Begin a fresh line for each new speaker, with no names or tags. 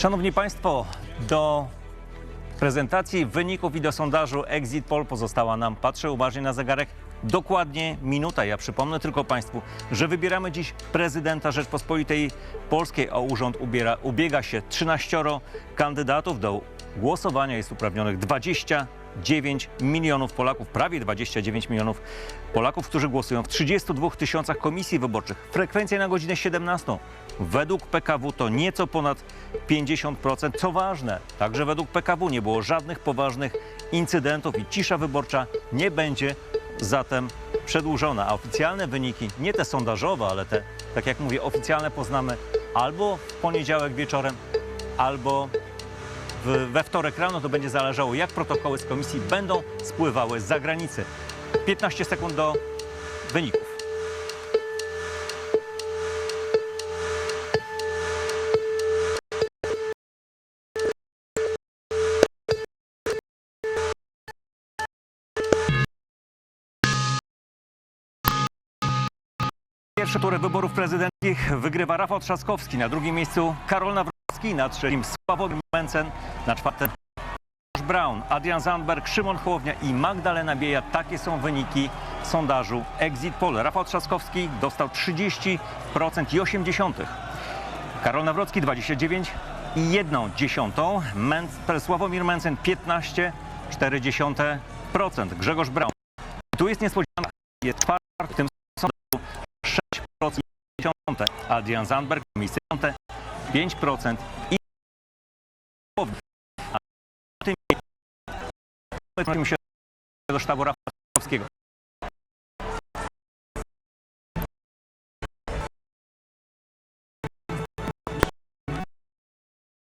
Szanowni Państwo, do prezentacji wyników i do sondażu Exit Poll pozostała nam, patrzę uważnie na zegarek, dokładnie minuta. Ja przypomnę tylko Państwu, że wybieramy dziś prezydenta Rzeczpospolitej Polskiej. O urząd ubiera, ubiega się 13 kandydatów. Do głosowania jest uprawnionych 29 milionów Polaków, prawie 29 milionów Polaków, którzy głosują w 32 tysiącach komisji wyborczych. Frekwencja na godzinę 17. Według PKW to nieco ponad 50%. Co ważne, także według PKW nie było żadnych poważnych incydentów i cisza wyborcza nie będzie zatem przedłużona. A oficjalne wyniki, nie te sondażowe, ale te, tak jak mówię, oficjalne poznamy albo w poniedziałek wieczorem, albo w, we wtorek rano. To będzie zależało, jak protokoły z komisji będą spływały z zagranicy. 15 sekund do wyników. Pierwszy tur wyborów prezydenckich wygrywa Rafał Trzaskowski, na drugim miejscu Karol Nawrocki, na trzecim Sławomir Mencen, na czwartym Braun, Adrian Zandberg, Szymon Hołownia i Magdalena Bieja. Takie są wyniki sondażu Exit Poll. Rafał Trzaskowski dostał 30% i 80. Karol Nawrocki 29 i 1 dziesiątą. Men- Sławomir Mencen 15,4%. Grzegorz Braun. Tu jest niespodzianka. Jest czwarty w tym sondażu 6% i 10. Adrian Zandberg miejsce 5 5% i tym się do sztabu